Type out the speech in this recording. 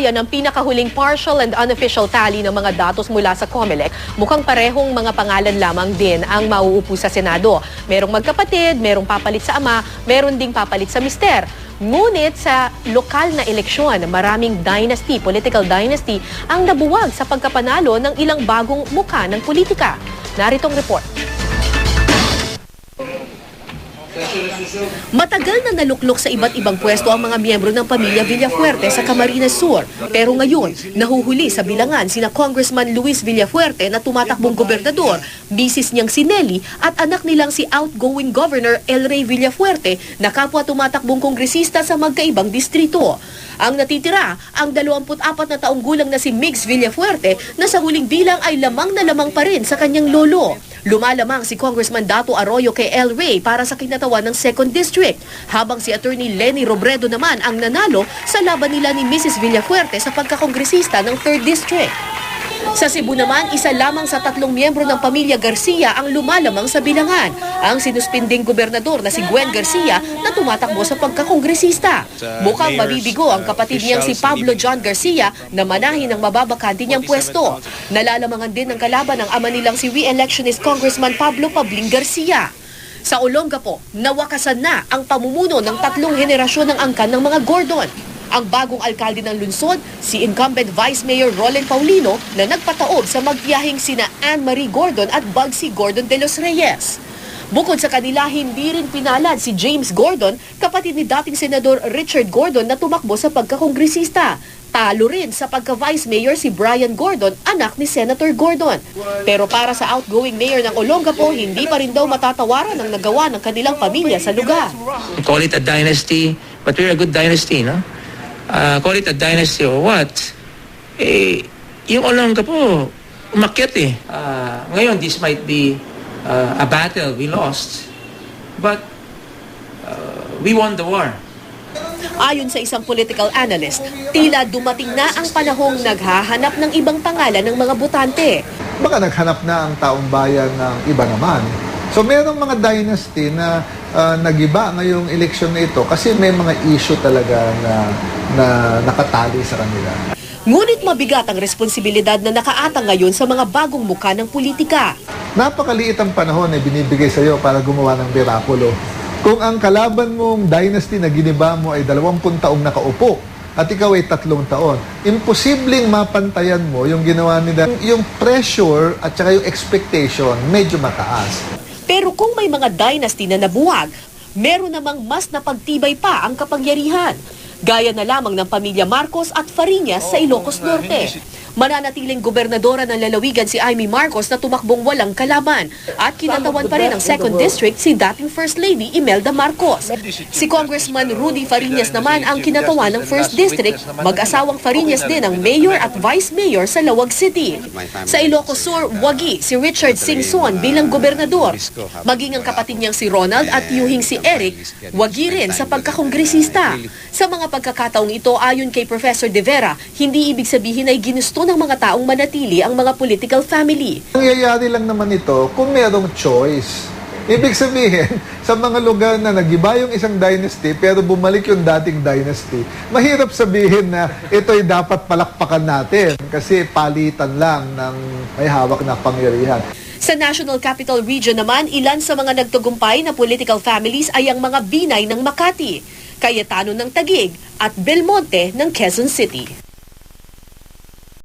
Gaya ng pinakahuling partial and unofficial tally ng mga datos mula sa COMELEC, mukhang parehong mga pangalan lamang din ang mauupo sa Senado. Merong magkapatid, merong papalit sa ama, meron ding papalit sa mister. Ngunit sa lokal na eleksyon, maraming dynasty, political dynasty, ang nabuwag sa pagkapanalo ng ilang bagong muka ng politika. Naritong report. Matagal na naluklok sa iba't ibang pwesto ang mga miyembro ng pamilya Villafuerte sa Camarines Sur. Pero ngayon, nahuhuli sa bilangan sina Congressman Luis Villafuerte na tumatakbong gobernador, misis niyang si Nelly at anak nilang si outgoing Governor El Rey Villafuerte na kapwa tumatakbong kongresista sa magkaibang distrito. Ang natitira, ang 24 na taong gulang na si Migs Villafuerte na sa huling bilang ay lamang na lamang pa rin sa kanyang lolo. Lumalamang si Congressman Dato Arroyo kay El Rey para sa kinatawan ng 2nd District, habang si Attorney Lenny Robredo naman ang nanalo sa laban nila ni Mrs. Villafuerte sa pagkakongresista ng 3rd District. Sa Cebu naman, isa lamang sa tatlong miyembro ng pamilya Garcia ang lumalamang sa bilangan. Ang sinuspinding gobernador na si Gwen Garcia na tumatakbo sa pagkakongresista. Mukhang mabibigo ang kapatid niyang si Pablo John Garcia na manahin ng mababakante niyang pwesto. Nalalamangan din ng kalaban ng ama nilang si re-electionist Congressman Pablo Pabling Garcia. Sa Olongapo, nawakasan na ang pamumuno ng tatlong henerasyon ng angkan ng mga Gordon. Ang bagong alkalde ng lungsod, si incumbent Vice Mayor Roland Paulino na nagpataob sa magtiyahing sina Anne-Marie Gordon at Bugsy Gordon de los Reyes. Bukod sa kanila, hindi rin pinalad si James Gordon, kapatid ni dating Senador Richard Gordon na tumakbo sa pagkakongresista. Talo rin sa pagka-vice mayor si Brian Gordon, anak ni Senator Gordon. Pero para sa outgoing mayor ng Olongapo, hindi pa rin daw matatawaran ang nagawa ng kanilang pamilya sa lugar. call it a dynasty, but we're a good dynasty, no? Uh, call it a dynasty or what? Eh, yung Olongga po, umakyat eh. Uh, ngayon, this might be uh, a battle we lost, but uh, we won the war. Ayon sa isang political analyst, tila dumating na ang panahong naghahanap ng ibang pangalan ng mga botante. baka naghanap na ang taong bayan ng iba naman. So merong mga dynasty na ah, nagiba ngayong eleksyon na ito kasi may mga issue talaga na, na nakatali sa kanila. Ngunit mabigat ang responsibilidad na nakaatang ngayon sa mga bagong muka ng politika. Napakaliit ang panahon na binibigay sa iyo para gumawa ng mirakulo. Kung ang kalaban mong dynasty na giniba mo ay 20 taong nakaupo at ikaw ay tatlong taon, imposibleng mapantayan mo yung ginawa nila. Yung pressure at saka yung expectation medyo mataas. Pero kung may mga dynasty na nabuwag, meron namang mas napagtibay pa ang kapangyarihan. Gaya na lamang ng pamilya Marcos at Fariñas sa Ilocos Norte. Mananatiling gobernadora ng lalawigan si Amy Marcos na tumakbong walang kalaban at kinatawan pa rin ng 2nd District si dating First Lady Imelda Marcos. Si Congressman Rudy Fariñas naman ang kinatawan ng 1st District, mag-asawang Fariñas din ang Mayor at Vice Mayor sa Lawag City. Sa Ilocos Sur, wagi si Richard Singson bilang gobernador. Maging ang kapatid niyang si Ronald at yuhing si Eric, wagi rin sa pagkakongresista. Sa mga pagkakataong ito, ayon kay Professor De Vera, hindi ibig sabihin ay ginusto ng mga taong manatili ang mga political family. Nangyayari lang naman ito kung merong choice. Ibig sabihin, sa mga lugar na nagiba yung isang dynasty pero bumalik yung dating dynasty, mahirap sabihin na ito'y dapat palakpakan natin kasi palitan lang ng may hawak na pangyarihan. Sa National Capital Region naman, ilan sa mga nagtagumpay na political families ay ang mga binay ng Makati, Cayetano ng Tagig at Belmonte ng Quezon City.